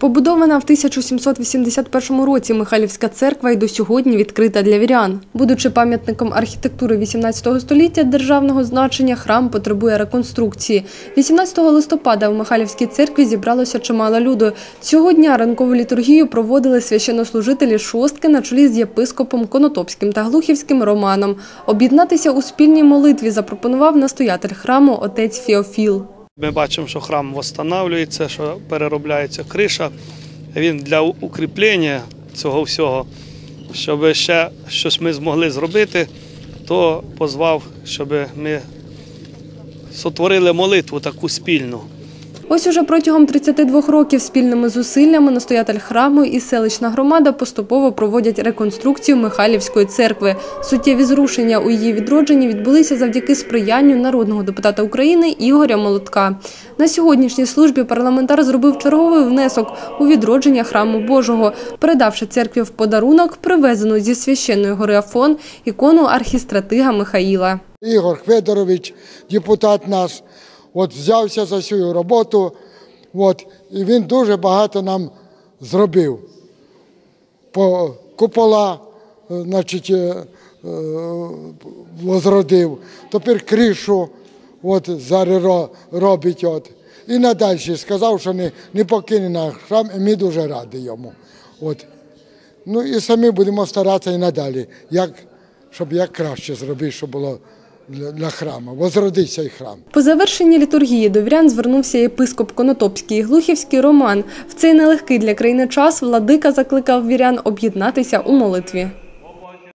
Побудована в 1781 році Михайлівська церква й до сьогодні відкрита для вірян. Будучи пам'ятником архітектури 18 століття державного значення, храм потребує реконструкції. 18 листопада в Михайлівській церкві зібралося чимало люду. Цього дня ранкову літургію проводили священнослужителі шостки на чолі з єпископом Конотопським та Глухівським Романом. Об'єднатися у спільній молитві запропонував настоятель храму отець Феофіл. Ми бачимо, що храм встановлюється, що переробляється криша. Він для укріплення цього всього, щоб ще щось ми змогли зробити, то позвав, щоб ми сотворили молитву таку спільну. Ось уже протягом 32 років спільними зусиллями настоятель храму і селищна громада поступово проводять реконструкцію Михайлівської церкви. Суттєві зрушення у її відродженні відбулися завдяки сприянню народного депутата України Ігоря Молотка. На сьогоднішній службі парламентар зробив черговий внесок у відродження храму Божого, передавши церкві в подарунок привезену зі священної гори Афон ікону архістратига Михаїла. Ігор Федорович, депутат наш, от взявся за свою роботу, от, і він дуже багато нам зробив. По купола, е, значить, е, е, возродив, тепер кришу от, робить. От. І надалі сказав, що не, не покине наш храм, і ми дуже раді йому. От. Ну і самі будемо старатися і надалі, як, щоб як краще зробити, щоб було для, храму. Возродиться цей храм. По завершенні літургії до вірян звернувся єпископ Конотопський і Глухівський Роман. В цей нелегкий для країни час владика закликав вірян об'єднатися у молитві.